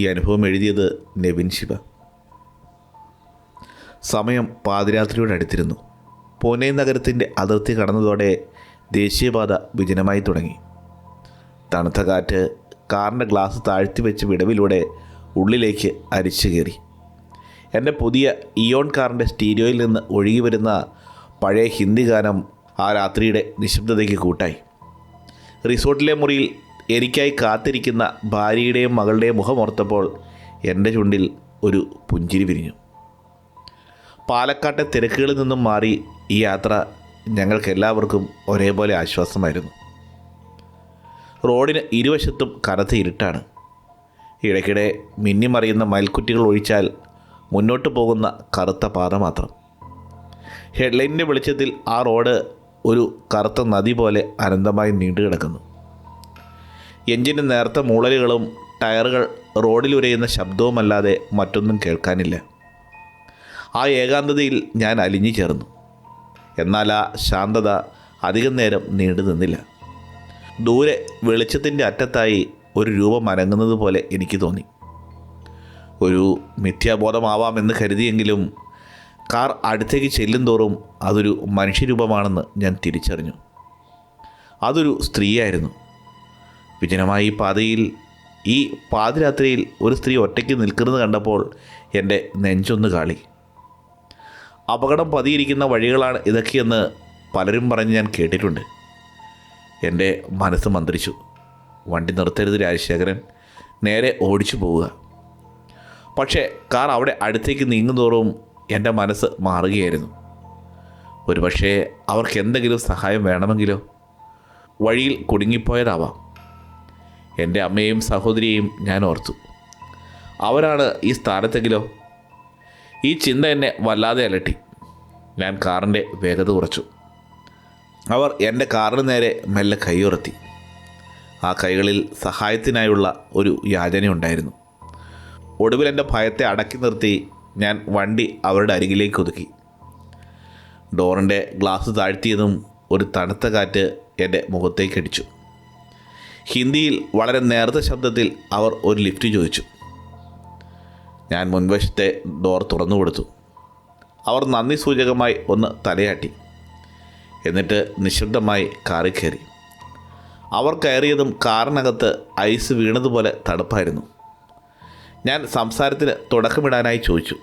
ഈ അനുഭവം എഴുതിയത് നെവിൻ ശിവ. സമയം പാതിരാത്രിയോട് അടുത്തിരുന്നു. പൂനെ നഗരത്തിന്റെ അതിർത്തി കടന്നതോടെ ദേശീയപാത വിജനമായി തുടങ്ങി. തണുത്ത കാറ്റ് കാറിന്റെ ഗ്ലാസ് താഴ്ത്തി വെച്ച് വിടവിലൂടെ ഉള്ളിലേക്ക് അരിച്ചു കയറി. എന്റെ പുതിയ ഇയോൺ കാറിന്റെ സ്റ്റീരിയോയിൽ നിന്ന് ഒഴുകി വരുന്ന പഴയ ഹിന്ദി ഗാനം ആ രാത്രിയുടെ നിശബ്ദതയ്ക്ക് കൂട്ടായി. റിസോർട്ടിലെ മുറിയിൽ എനിക്കായി കാത്തിരിക്കുന്ന ഭാര്യയുടെയും മകളുടെയും മുഖമോർത്തപ്പോൾ എന്റെ ചുണ്ടിൽ ഒരു പുഞ്ചിരി വിരിഞ്ഞു. പാലക്കാട്ടെ തിരക്കുകളിൽ നിന്നും മാറി ഈ യാത്ര ഞങ്ങൾക്കെല്ലാവർക്കും ഒരേപോലെ ആശ്വാസമായിരുന്നു. റോഡിന് ഇരുവശത്തും കനത്ത ഇരുട്ടാണ്. ഇടയ്ക്കിടെ മിന്നിമറിയുന്ന മയൽക്കുറ്റികൾ ഒഴിച്ചാൽ മുന്നോട്ട് പോകുന്ന കറുത്ത പാത മാത്രം. ഹെഡ്ലൈനിന്റെ വെളിച്ചത്തിൽ ആ റോഡ് ഒരു കറുത്ത നദി പോലെ അനന്തമായി നീണ്ടുകിടക്കുന്നു. എഞ്ചിന്റെ നേർത്ത മൂളലുകളും ടയറുകൾ റോഡിൽ ഉരയുന്ന ശബ്ദവുമല്ലാതെ മറ്റൊന്നും കേൾക്കാനില്ല. ആ ഏകാന്തതയിൽ ഞാൻ അലിഞ്ഞു ചേർന്നു. എന്നാൽ ആ ശാന്തത അധികം നേരം നീണ്ടു നിന്നില്ല. ദൂരെ വെളിച്ചത്തിന്റെ അറ്റത്തായി ഒരു രൂപം അനങ്ങുന്നത് പോലെ എനിക്ക് തോന്നി. ഒരു മിഥ്യാബോധമാവാമെന്ന് കരുതിയെങ്കിലും കാർ അടുത്തേക്ക് ചെല്ലും തോറും അതൊരു മനുഷ്യരൂപമാണെന്ന് ഞാൻ തിരിച്ചറിഞ്ഞു. അതൊരു സ്ത്രീയായിരുന്നു. വിജനമായ ഈ പാതയിൽ ഈ പാതിരാത്രിയിൽ ഒരു സ്ത്രീ ഒറ്റയ്ക്ക് നിൽക്കുന്നത് കണ്ടപ്പോൾ എന്റെ നെഞ്ചൊന്ന് കാളി. അപകടം പതിയിരിക്കുന്ന വഴികളാണ് ഇതൊക്കെയെന്ന് പലരും പറഞ്ഞ് ഞാൻ കേട്ടിട്ടുണ്ട്. എന്റെ മനസ്സ് മന്ത്രിച്ചു. വണ്ടി നിർത്തരുത് രാജശേഖരൻ. നേരെ ഓടിച്ചു പോവുക. പക്ഷേ കാർ അവിടെ അടുത്തേക്ക് നീങ്ങുന്തോറും എന്റെ മനസ്സ് മാറുകയായിരുന്നു. ഒരുപക്ഷേ അവർക്ക് എന്തെങ്കിലും സഹായം വേണമെങ്കിലോ? വഴിയിൽ കുടുങ്ങിപ്പോയതാവാം. എന്റെ അമ്മയും സഹോദരിയെയും ഞാൻ ഓർത്തു. അവരാണ് ഈ സ്ഥാനത്തെങ്കിലോ? ഈ ചിന്ത എന്നെ വല്ലാതെ അലട്ടി. ഞാൻ കാറിന്റെ വേഗത കുറച്ചു. അവർ എന്റെ കാറിന് നേരെ മെല്ലെ കൈയുറത്തി ആ കൈകളിൽ സഹായത്തിനായുള്ള ഒരു യാചനയുണ്ടായിരുന്നു ഒടുവിൽ എന്റെ ഭയത്തെ അടക്കി നിർത്തി ഞാൻ വണ്ടി അവരുടെ അരികിലേക്ക് ഒതുക്കി. ഡോറിന്റെ ഗ്ലാസ് താഴ്ത്തിയതും ഒരു തണുത്ത കാറ്റ് എന്റെ മുഖത്തേക്ക് അടിച്ചു. ഹിന്ദിയിൽ വളരെ നേർത്ത ശബ്ദത്തിൽ അവർ ഒരു ലിഫ്റ്റ് ചോദിച്ചു. ഞാൻ മുൻവശത്തെ ഡോർ തുറന്നു കൊടുത്തു. അവർ നന്ദി സൂചകമായി ഒന്ന് തലയാട്ടി. എന്നിട്ട് നിശബ്ദമായി കാറി കയറി. അവർ കയറിയതും കാറിനകത്ത് ഐസ് വീണതുപോലെ തണുപ്പായിരുന്നു. ഞാൻ സംസാരത്തിന് തുടക്കമിടാനായി ചോദിച്ചു.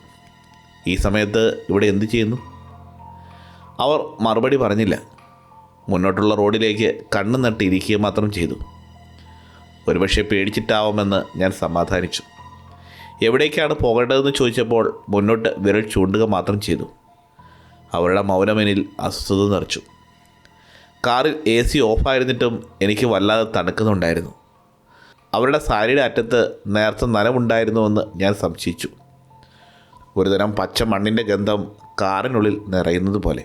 ഈ സമയത്ത് ഇവിടെ എന്തു ചെയ്യുന്നു? അവർ മറുപടി പറഞ്ഞില്ല. മുന്നോട്ടുള്ള റോഡിലേക്ക് കണ്ണു നട്ടിരിക്കുക മാത്രം ചെയ്തു. ഒരുപക്ഷെ പേടിച്ചിട്ടാവുമെന്ന് ഞാൻ സമാധാനിച്ചു. എവിടേക്കാണ് പോകേണ്ടതെന്ന് ചോദിച്ചപ്പോൾ മുന്നോട്ട് വിരൽ ചൂണ്ടുക മാത്രം ചെയ്തു. അവരുടെ മൗനമെനിൽ അസ്വസ്ഥത നിറച്ചു. കാറിൽ എ സി ഓഫായിരുന്നിട്ടും എനിക്ക് വല്ലാതെ തണുക്കുന്നുണ്ടായിരുന്നു. അവരുടെ സാരിയുടെ അറ്റത്ത് നേർത്ത നനവുണ്ടായിരുന്നുവെന്ന് ഞാൻ സംശയിച്ചു. ഒരുതരം പച്ച മണ്ണിന്റെ ഗന്ധം കാറിനുള്ളിൽ നിറയുന്നത് പോലെ.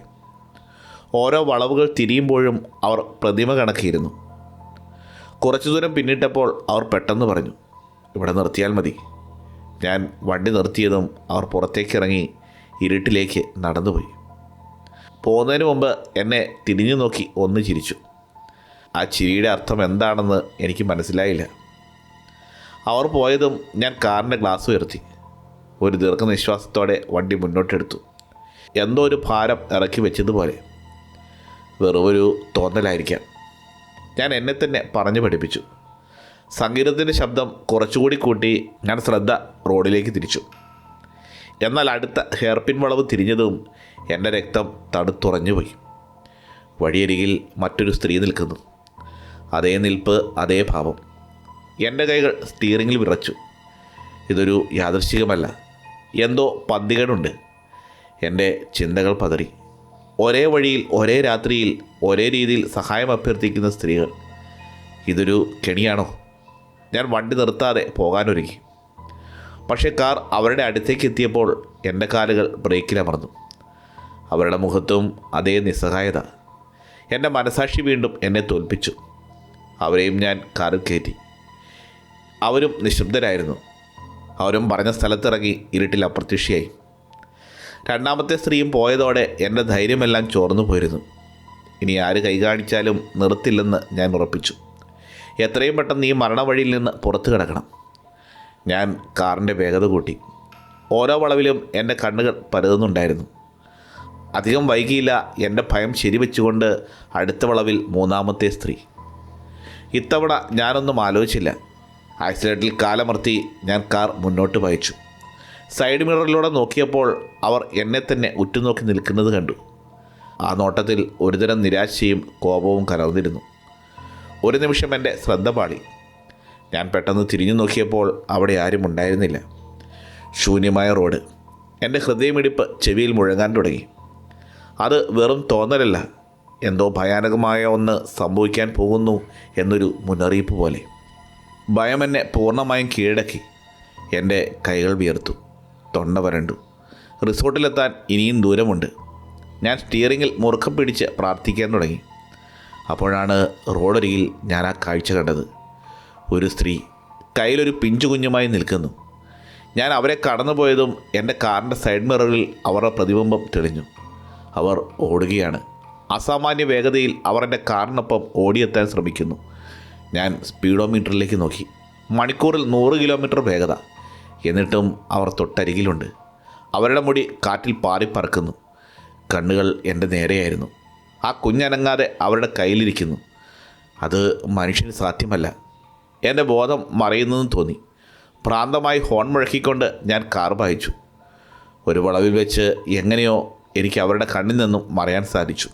ഓരോ വളവുകൾ തിരിയുമ്പോഴും അവർ പ്രതിമ കണക്കിയിരുന്നു. കുറച്ചു ദൂരം പിന്നിട്ടപ്പോൾ അവർ പെട്ടെന്ന് പറഞ്ഞു ഇവിടെ നിർത്തിയാൽ മതി. ഞാൻ വണ്ടി നിർത്തിയതും അവർ പുറത്തേക്ക് ഇറങ്ങി ഇരുട്ടിലേക്ക് നടന്നുപോയി. പോകുന്നതിന് മുമ്പ് എന്നെ തിരിഞ്ഞു നോക്കി ഒന്ന് ചിരിച്ചു. ആ ചിരിയുടെ അർത്ഥം എന്താണെന്ന് എനിക്ക് മനസ്സിലായില്ല. അവർ പോയതും ഞാൻ കാറിന്റെ ഗ്ലാസ് ഉയർത്തി. ഒരു ദീർഘനിശ്വാസത്തോടെ വണ്ടി മുന്നോട്ടെടുത്തു. എന്തോ ഒരു ഭാരം ഇറക്കി വെച്ചതുപോലെ. വെറുമൊരു തോന്നലായിരിക്കാം. ഞാൻ എന്നെ തന്നെ പറഞ്ഞു പഠിപ്പിച്ചു. സംഗീതത്തിന്റെ ശബ്ദം കുറച്ചുകൂടി കൂട്ടി ഞാൻ ശ്രദ്ധ റോഡിലേക്ക് തിരിച്ചു. എന്നാൽ അടുത്ത ഹെയർപിൻ വളവ് തിരിഞ്ഞതും എന്റെ രക്തം തണുത്തുറഞ്ഞുപോയി വഴിയരികിൽ മറ്റൊരു സ്ത്രീ നിൽക്കുന്നു. അതേ നിൽപ്പ് അതേ ഭാവം. എന്റെ കൈകൾ സ്റ്റീറിങ്ങിൽ വിറച്ചു. ഇതൊരു യാദൃശ്ചികമല്ല എന്തോ പന്തികേടുണ്ട്. എന്റെ ചിന്തകൾ പതറി. ഒരേ വഴിയിൽ ഒരേ രാത്രിയിൽ ഒരേ രീതിയിൽ സഹായം അഭ്യർത്ഥിക്കുന്ന സ്ത്രീകൾ ഇതൊരു കെണിയാണോ? ഞാൻ വണ്ടി നിർത്താതെ പോകാനൊരുങ്ങി. പക്ഷേ കാർ അവരുടെ അടുത്തേക്ക് എത്തിയപ്പോൾ എന്റെ കാലുകൾ ബ്രേക്കിലമർന്നു അവരുടെ മുഖത്തും അതേ നിസ്സഹായത. എന്റെ മനസാക്ഷി വീണ്ടും എന്നെ തോൽപ്പിച്ചു. അവരെയും ഞാൻ കാറിൽ കയറ്റി. അവരും നിശബ്ദരായിരുന്നു. അവരും പറഞ്ഞ സ്ഥലത്തിറങ്ങി ഇരുട്ടിൽ അപ്രത്യക്ഷയായി. രണ്ടാമത്തെ സ്ത്രീയും പോയതോടെ എന്റെ ധൈര്യമെല്ലാം ചോർന്നു പോയിരുന്നു. ഇനി ആര് കൈകാണിച്ചാലും നിർത്തില്ലെന്ന് ഞാൻ ഉറപ്പിച്ചു. എത്രയും പെട്ടെന്ന് ഈ മരണവഴിയിൽ നിന്ന് പുറത്തു കിടക്കണം. ഞാൻ കാറിന്റെ വേഗത കൂട്ടി. ഓരോ വളവിലും എന്റെ കണ്ണുകൾ പരതുന്നുണ്ടായിരുന്നു. അധികം വൈകിയില്ല എന്റെ ഭയം ശരിവെച്ചുകൊണ്ട് അടുത്ത വളവിൽ മൂന്നാമത്തെ സ്ത്രീ. ഇത്തവണ ഞാനൊന്നും ആലോചിച്ചില്ല. ആക്സിഡന്റിൽ കാലമർത്തി ഞാൻ കാർ മുന്നോട്ട് വായിച്ചു സൈഡ് മിററിലൂടെ നോക്കിയപ്പോൾ അവർ എന്നെ തന്നെ ഉറ്റുനോക്കി നിൽക്കുന്നത് കണ്ടു. ആ നോട്ടത്തിൽ ഒരുതരം നിരാശയും കോപവും കലർന്നിരുന്നു. ഒരു നിമിഷം എന്റെ ശ്രദ്ധ പാളി. ഞാൻ പെട്ടെന്ന് തിരിഞ്ഞു നോക്കിയപ്പോൾ അവിടെ ആരും ഉണ്ടായിരുന്നില്ല. ശൂന്യമായ റോഡ്. എന്റെ ഹൃദയമിടിപ്പ് ചെവിയിൽ മുഴങ്ങാൻ തുടങ്ങി. അത് വെറും തോന്നലല്ല. എന്തോ ഭയാനകമായ ഒന്ന് സംഭവിക്കാൻ പോകുന്നു എന്നൊരു മുന്നറിയിപ്പ് പോലെ. ഭയം എന്നെ പൂർണമായും കീഴടക്കി. എന്റെ കൈകൾ വിയർത്തു. തൊണ്ട വരണ്ടു. റിസോർട്ടിലെത്താൻ ഇനിയും ദൂരമുണ്ട്. ഞാൻ സ്റ്റിയറിങ്ങിൽ മുറുക്കം പിടിച്ച് പ്രാർത്ഥിക്കാൻ തുടങ്ങി. അപ്പോഴാണ് റോഡരികിൽ ഞാൻ ആ കാഴ്ച കണ്ടത്. ഒരു സ്ത്രീ കയ്യിലൊരു പിഞ്ചു കുഞ്ഞുമായി നിൽക്കുന്നു. ഞാൻ അവരെ കടന്നുപോയതും എന്റെ കാറിന്റെ സൈഡ് മിററിൽ അവരുടെ പ്രതിബിംബം തെളിഞ്ഞു. അവർ ഓടുകയാണ്. അസാമാന്യ വേഗതയിൽ അവർ എന്റെ കാറിനൊപ്പം ഓടിയെത്താൻ ശ്രമിക്കുന്നു. ഞാൻ സ്പീഡോമീറ്ററിലേക്ക് നോക്കി. മണിക്കൂറിൽ നൂറ് കിലോമീറ്റർ വേഗത. എന്നിട്ടും അവർ തൊട്ടരികിലുണ്ട്. അവരുടെ മുടി കാറ്റിൽ പാറിപ്പറക്കുന്നു കണ്ണുകൾ എന്റെ നേരെയായിരുന്നു. ആ കുഞ്ഞനങ്ങാതെ അവരുടെ കയ്യിലിരിക്കുന്നു. അത് മനുഷ്യന് സാധ്യമല്ല. എന്റെ ബോധം മറയുന്നതെന്ന് തോന്നി. പ്രാന്തമായി ഹോൺ മുഴക്കിക്കൊണ്ട് ഞാൻ കാർ വായിച്ചു ഒരു വളവിൽ വെച്ച് എങ്ങനെയോ എനിക്ക് അവരുടെ കണ്ണിൽ നിന്നും മറയാൻ സാധിച്ചു.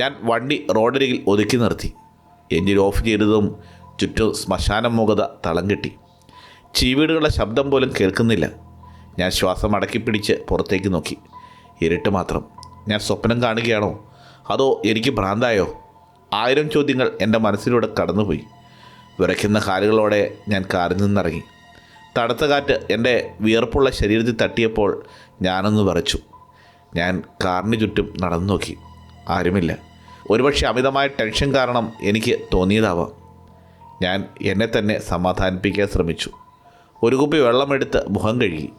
ഞാൻ വണ്ടി റോഡരികിൽ ഒതുക്കി നിർത്തി. എഞ്ചിൻ ഓഫ് ചെയ്തതും ചുറ്റും ശ്മശാന മുഖത തളം കെട്ടി. ചീവീടുകളുടെ ശബ്ദം പോലും കേൾക്കുന്നില്ല. ഞാൻ ശ്വാസം അടക്കി പിടിച്ച് പുറത്തേക്ക് നോക്കി. ഇരുട്ട് മാത്രം. ഞാൻ സ്വപ്നം കാണുകയാണോ? അതോ എനിക്ക് ഭ്രാന്തായോ? ആയിരം ചോദ്യങ്ങൾ എന്റെ മനസ്സിലൂടെ കടന്നുപോയി. വിറയ്ക്കുന്ന കാലുകളോടെ ഞാൻ കാറിൽ നിന്നിറങ്ങി. തണുത്ത കാറ്റ് എന്റെ വിയർപ്പുള്ള ശരീരത്തിൽ തട്ടിയപ്പോൾ ഞാനൊന്ന് വിറച്ചു. ഞാൻ കാറിന് ചുറ്റും നടന്നു നോക്കി. ആരുമില്ല. ഒരുപക്ഷെ അമിതമായ ടെൻഷൻ കാരണം എനിക്ക് തോന്നിയതാവാം. ഞാൻ എന്നെ തന്നെ സമാധാനിപ്പിക്കാൻ ശ്രമിച്ചു. ഒരു കുപ്പി വെള്ളമെടുത്ത് മുഖം കഴുകി.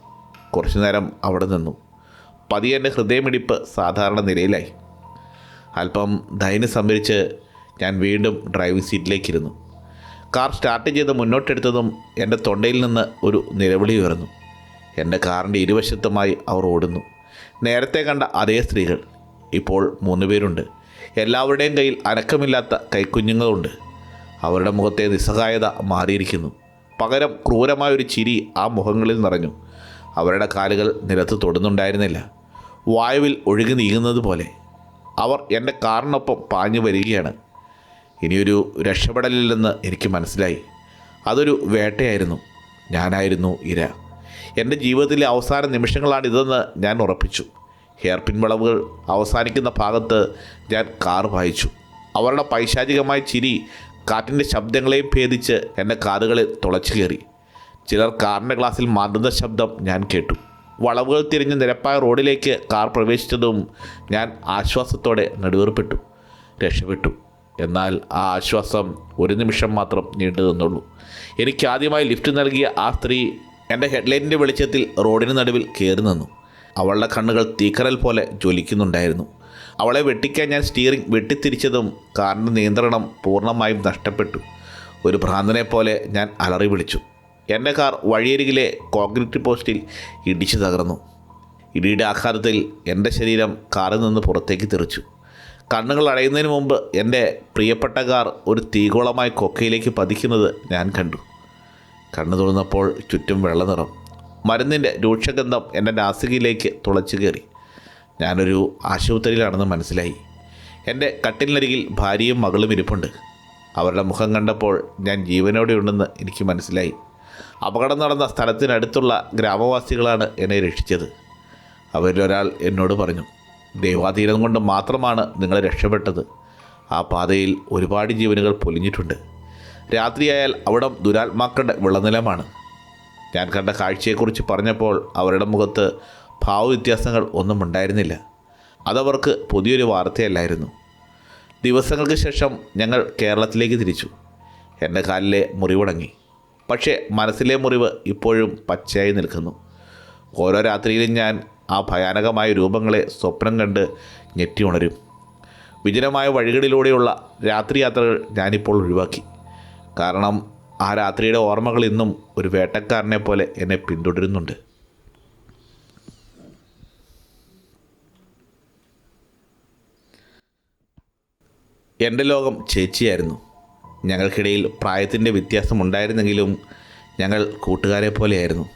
കുറച്ചു നേരം അവിടെ നിന്നു. പതിയെ എന്റെ ഹൃദയമിടിപ്പ് സാധാരണ നിലയിലായി. അല്പം ധൈര്യം സംഭരിച്ച് ഞാൻ വീണ്ടും ഡ്രൈവിംഗ് സീറ്റിലേക്കിരുന്നു. കാർ സ്റ്റാർട്ട് ചെയ്ത് മുന്നോട്ടെടുത്തതും എന്റെ തൊണ്ടയിൽ നിന്ന് ഒരു നിലവിളി ഉയർന്നു. എന്റെ കാറിന്റെ ഇരുവശത്തുമായി അവർ ഓടുന്നു. നേരത്തെ കണ്ട അതേ സ്ത്രീകൾ. ഇപ്പോൾ മൂന്ന് പേരുണ്ട്. എല്ലാവരുടെയും കയ്യിൽ അനക്കമില്ലാത്ത കൈക്കുഞ്ഞുങ്ങളുണ്ട്. അവരുടെ മുഖത്തെ നിസ്സഹായത മാറിയിരിക്കുന്നു. പകരം ക്രൂരമായൊരു ചിരി ആ മുഖങ്ങളിൽ നിറഞ്ഞു. അവരുടെ കാലുകൾ നിലത്ത് തൊടുന്നുണ്ടായിരുന്നില്ല. വായുവിൽ ഒഴുകി നീങ്ങുന്നത് പോലെ. അവർ എന്റെ കാറിനൊപ്പം പാഞ്ഞു വരികയാണ്. ഇനിയൊരു രക്ഷപ്പെടലില്ലെന്ന് എനിക്ക് മനസ്സിലായി. അതൊരു വേട്ടയായിരുന്നു. ഞാനായിരുന്നു ഇര. എന്റെ ജീവിതത്തിലെ അവസാന നിമിഷങ്ങളാണ് നിമിഷങ്ങളാണിതെന്ന് ഞാൻ ഉറപ്പിച്ചു. ഹെയർ പിൻ വളവുകൾ അവസാനിക്കുന്ന ഭാഗത്ത് ഞാൻ കാർ വായിച്ചു. അവരുടെ പൈശാചികമായ ചിരി കാറ്റിന്റെ ശബ്ദങ്ങളെയും ഭേദിച്ച് എന്റെ കാതുകളിൽ തുളച്ചു കയറി. ചിലർ കാറിന്റെ ഗ്ലാസ്സിൽ മാന്തുന്ന ശബ്ദം ഞാൻ കേട്ടു. വളവുകൾ തിരിഞ്ഞ് നിരപ്പായ റോഡിലേക്ക് കാർ പ്രവേശിച്ചതും ഞാൻ ആശ്വാസത്തോടെ നെടുവേർപ്പെട്ടു. രക്ഷപ്പെട്ടു. എന്നാൽ ആ ആശ്വാസം ഒരു നിമിഷം മാത്രം നീണ്ടു നിന്നുള്ളൂ. എനിക്ക് ആദ്യമായി ലിഫ്റ്റ് നൽകിയ ആ സ്ത്രീ എന്റെ ഹെഡ്ലൈറ്റിന്റെ വെളിച്ചത്തിൽ റോഡിന് നടുവിൽ കയറി നിന്നു. അവളുടെ കണ്ണുകൾ തീക്കറൽ പോലെ ജ്വലിക്കുന്നുണ്ടായിരുന്നു. അവളെ വെട്ടിക്കാൻ ഞാൻ സ്റ്റിയറിംഗ് വെട്ടിത്തിരിച്ചതും കാറിന്റെ നിയന്ത്രണം പൂർണമായും നഷ്ടപ്പെട്ടു. ഒരു ഭ്രാന്തനെ പോലെ ഞാൻ അലറി വിളിച്ചു. എന്റെ കാർ വഴിയരികിലെ കോൺക്രീറ്റ് പോസ്റ്റിൽ ഇടിച്ചു തകർന്നു. ഇടിയുടെ ആഘാതത്തിൽ എന്റെ ശരീരം കാറിൽ നിന്ന് പുറത്തേക്ക് തെറിച്ചു. കണ്ണുകൾ അടയുന്നതിന് മുമ്പ് എന്റെ പ്രിയപ്പെട്ട കാർ ഒരു തീകോളമായി കൊക്കയിലേക്ക് പതിക്കുന്നത് ഞാൻ കണ്ടു. കണ്ണു തുറന്നപ്പോൾ ചുറ്റും വെള്ളനിറം. മരുന്നിന്റെ രൂക്ഷഗന്ധം എന്റെ നാസികയിലേക്ക് തുളച്ചു കയറി ഞാനൊരു ആശുപത്രിയിലാണെന്ന് മനസ്സിലായി. എന്റെ കട്ടിലിനരികിൽ ഭാര്യയും മകളും ഇരിപ്പുണ്ട്. അവരുടെ മുഖം കണ്ടപ്പോൾ ഞാൻ ജീവനോടെ ഉണ്ടെന്ന് എനിക്ക് മനസ്സിലായി. അപകടം നടന്ന സ്ഥലത്തിനടുത്തുള്ള ഗ്രാമവാസികളാണ് എന്നെ രക്ഷിച്ചത്. അവരിലൊരാൾ എന്നോട് പറഞ്ഞു ദൈവാധീനം കൊണ്ട് മാത്രമാണ് നിങ്ങളെ രക്ഷപ്പെട്ടത്. ആ പാതയിൽ ഒരുപാട് ജീവനുകൾ പൊലിഞ്ഞിട്ടുണ്ട്. രാത്രിയായാൽ അവിടം ദുരാത്മാക്കളുടെ വിളനിലമാണ്. ഞാൻ കണ്ട കാഴ്ചയെക്കുറിച്ച് പറഞ്ഞപ്പോൾ അവരുടെ മുഖത്ത് ഭാവവ്യത്യാസങ്ങൾ ഒന്നും ഉണ്ടായിരുന്നില്ല. അതവർക്ക് പുതിയൊരു വാർത്തയല്ലായിരുന്നു. ദിവസങ്ങൾക്ക് ശേഷം ഞങ്ങൾ കേരളത്തിലേക്ക് തിരിച്ചു. എന്റെ കാലിലെ മുറിവുണങ്ങി പക്ഷേ മനസ്സിലെ മുറിവ് ഇപ്പോഴും പച്ചയായി നിൽക്കുന്നു. ഓരോ രാത്രിയിലും ഞാൻ ആ ഭയാനകമായ രൂപങ്ങളെ സ്വപ്നം കണ്ട് ഞെട്ടി ഉണരും. വിജനമായ വഴികളിലൂടെയുള്ള രാത്രി യാത്രകൾ ഞാനിപ്പോൾ ഒഴിവാക്കി. കാരണം ആ രാത്രിയുടെ ഓർമ്മകൾ ഇന്നും ഒരു വേട്ടക്കാരനെ പോലെ എന്നെ പിന്തുടരുന്നുണ്ട്. എന്റെ ലോകം ചേച്ചിയായിരുന്നു. ഞങ്ങൾക്കിടയിൽ പ്രായത്തിന്റെ വ്യത്യാസമുണ്ടായിരുന്നെങ്കിലും ഞങ്ങൾ കൂട്ടുകാരെ പോലെയായിരുന്നു.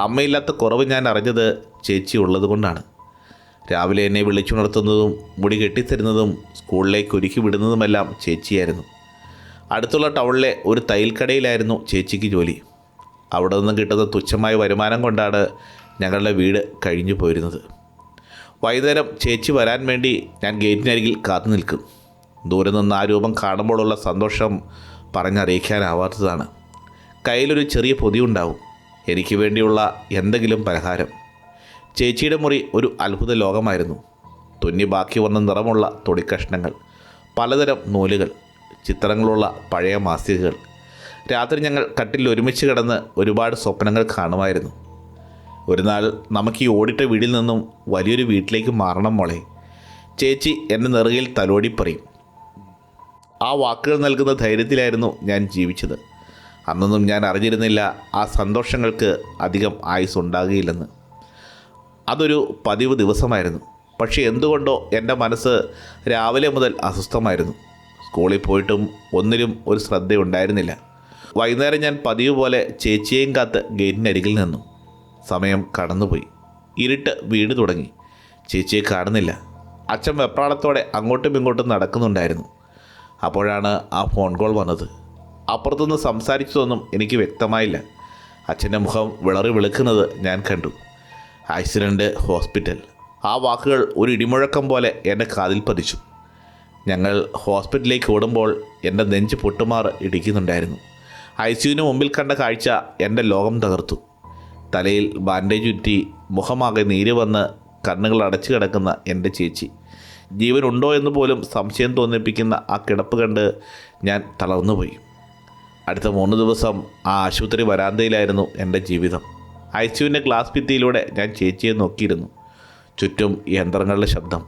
അമ്മയില്ലാത്ത കുറവ് ഞാൻ അറിഞ്ഞത് ചേച്ചി ഉള്ളതുകൊണ്ടാണ്. രാവിലെ എന്നെ വിളിച്ചുണർത്തുന്നതും മുടി കെട്ടിത്തരുന്നതും സ്കൂളിലേക്ക് ഒരുക്കി വിടുന്നതുമെല്ലാം ചേച്ചിയായിരുന്നു. അടുത്തുള്ള ടൗണിലെ ഒരു തയ്യൽക്കടയിലായിരുന്നു ചേച്ചിക്ക് ജോലി. അവിടെ നിന്നും കിട്ടുന്ന തുച്ഛമായ വരുമാനം കൊണ്ടാണ് ഞങ്ങളുടെ വീട് കഴിഞ്ഞു പോയിരുന്നത് വൈകുന്നേരം ചേച്ചി വരാൻ വേണ്ടി ഞാൻ ഗേറ്റിനരികിൽ കാത്തു നിൽക്കും ദൂരെ നിന്ന് ആ രൂപം കാണുമ്പോഴുള്ള സന്തോഷം പറഞ്ഞറിയിക്കാനാവാത്തതാണ്. കയ്യിലൊരു ചെറിയ പൊതിയുണ്ടാവും. എനിക്ക് വേണ്ടിയുള്ള എന്തെങ്കിലും പരിഹാരം. ചേച്ചിയുടെ മുറി ഒരു അത്ഭുത ലോകമായിരുന്നു. തുന്നി ബാക്കി വന്ന നിറമുള്ള തൊടിക്കഷ്ണങ്ങൾ പലതരം നൂലുകൾ ചിത്രങ്ങളുള്ള പഴയ മാസികകൾ. രാത്രി ഞങ്ങൾ കട്ടിൽ ഒരുമിച്ച് കിടന്ന് ഒരുപാട് സ്വപ്നങ്ങൾ കാണുമായിരുന്നു. ഒരു നാൾ നമുക്ക് ഈ ഓടിട്ട വീടിൽ നിന്നും വലിയൊരു വീട്ടിലേക്ക് മാറണം മോളെ. ചേച്ചി എന്റെ നെറുകയിൽ തലോടി പറയും ആ വാക്കുകൾ നൽകുന്ന ധൈര്യത്തിലായിരുന്നു ഞാൻ ജീവിച്ചത്. അന്നൊന്നും ഞാൻ അറിഞ്ഞിരുന്നില്ല ആ സന്തോഷങ്ങൾക്ക് അധികം ആയുസ് ഉണ്ടാകുകയില്ലെന്ന് അതൊരു പതിവ് ദിവസമായിരുന്നു. പക്ഷേ എന്തുകൊണ്ടോ എന്റെ മനസ്സ് രാവിലെ മുതൽ അസ്വസ്ഥമായിരുന്നു. സ്കൂളിൽ പോയിട്ടും ഒന്നിലും ഒരു ശ്രദ്ധയുണ്ടായിരുന്നില്ല. വൈകുന്നേരം ഞാൻ പതിവ് പോലെ ചേച്ചിയെയും കാത്ത് ഗേറ്റിനരികിൽ നിന്നു. സമയം കടന്നുപോയി. ഇരുട്ട് വീണ് തുടങ്ങി. ചേച്ചിയെ കാണുന്നില്ല. അച്ഛൻ വെപ്രാളത്തോടെ അങ്ങോട്ടും ഇങ്ങോട്ടും നടക്കുന്നുണ്ടായിരുന്നു. അപ്പോഴാണ് ആ ഫോൺ കോൾ വന്നത്. അപ്പുറത്തുനിന്ന് സംസാരിച്ചതൊന്നും എനിക്ക് വ്യക്തമായില്ല. അച്ഛന്റെ മുഖം വിളറി വിളിക്കുന്നത് ഞാൻ കണ്ടു. Accident hospital. ആ വാക്കുകൾ ഒരു ഇടിമുഴക്കം പോലെ എന്റെ കാതിൽ പതിച്ചു. ഞങ്ങൾ ഹോസ്പിറ്റലിലേക്ക് ഓടുമ്പോൾ എന്റെ നെഞ്ച് പൊട്ടുമാറ് ഇടിക്കുന്നുണ്ടായിരുന്നു. ഐ സിയുവിന് മുമ്പിൽ കണ്ട കാഴ്ച എന്റെ ലോകം തകർത്തു. തലയിൽ ബാൻഡേജ് ഉറ്റി മുഖമാകെ നീര് വന്ന് കണ്ണുകൾ അടച്ചു കിടക്കുന്ന എന്റെ ചേച്ചി. ജീവനുണ്ടോ എന്ന് പോലും സംശയം തോന്നിപ്പിക്കുന്ന ആ കിടപ്പ് കണ്ട് ഞാൻ തളർന്നുപോയി. അടുത്ത മൂന്ന് ദിവസം ആ ആശുപത്രി വരാന്തയിലായിരുന്നു എന്റെ ജീവിതം. ഐ സിയുവിന്റെ ഗ്ലാസ് ഭിത്തിയിലൂടെ ഞാൻ ചേച്ചിയെ നോക്കിയിരുന്നു. ചുറ്റും യന്ത്രങ്ങളുടെ ശബ്ദം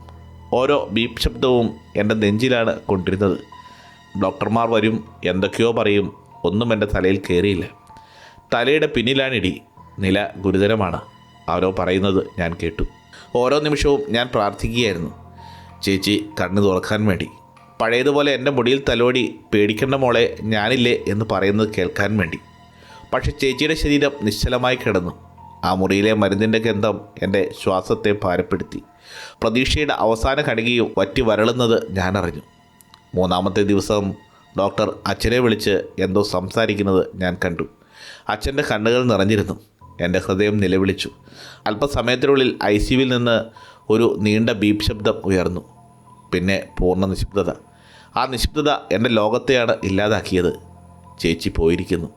ഓരോ ബീപ്പ് ശബ്ദവും എന്റെ നെഞ്ചിലാണ് കൊണ്ടിരുന്നത്. ഡോക്ടർമാർ വരും എന്തൊക്കെയോ പറയും ഒന്നും എന്റെ തലയിൽ കയറിയില്ല തലയുടെ പിന്നിലാണിടി നില ഗുരുതരമാണ് അവരോ പറയുന്നത് ഞാൻ കേട്ടു. ഓരോ നിമിഷവും ഞാൻ പ്രാർത്ഥിക്കുകയായിരുന്നു. ചേച്ചി കണ്ണു തുറക്കാൻ വേണ്ടി. പഴയതുപോലെ എന്റെ മുടിയിൽ തലോടി പേടിക്കേണ്ട മോളെ ഞാനില്ലേ എന്ന് പറയുന്നത് കേൾക്കാൻ വേണ്ടി. പക്ഷെ ചേച്ചിയുടെ ശരീരം നിശ്ചലമായി കിടന്നു. ആ മുറിയിലെ മരുന്നിന്റെ ഗന്ധം എന്റെ ശ്വാസത്തെ ഭാരപ്പെടുത്തി. പ്രതീക്ഷയുടെ അവസാന കണികയും വറ്റി വരളുന്നത് ഞാൻ അറിഞ്ഞു മൂന്നാമത്തെ ദിവസം ഡോക്ടർ അച്ഛനെ വിളിച്ച് എന്തോ സംസാരിക്കുന്നത് ഞാൻ കണ്ടു. അച്ഛന്റെ കണ്ണുകൾ നിറഞ്ഞിരുന്നു. എന്റെ ഹൃദയം നിലവിളിച്ചു. അല്പസമയത്തിനുള്ളിൽ ഐ സിയുവിൽ നിന്ന് ഒരു നീണ്ട ബീപ് ശബ്ദം ഉയർന്നു. പിന്നെ പൂർണ നിശബ്ദത. ആ നിശബ്ദത എന്റെ ലോകത്തെയാണ് ഇല്ലാതാക്കിയത്. ചേച്ചി പോയിരിക്കുന്നു.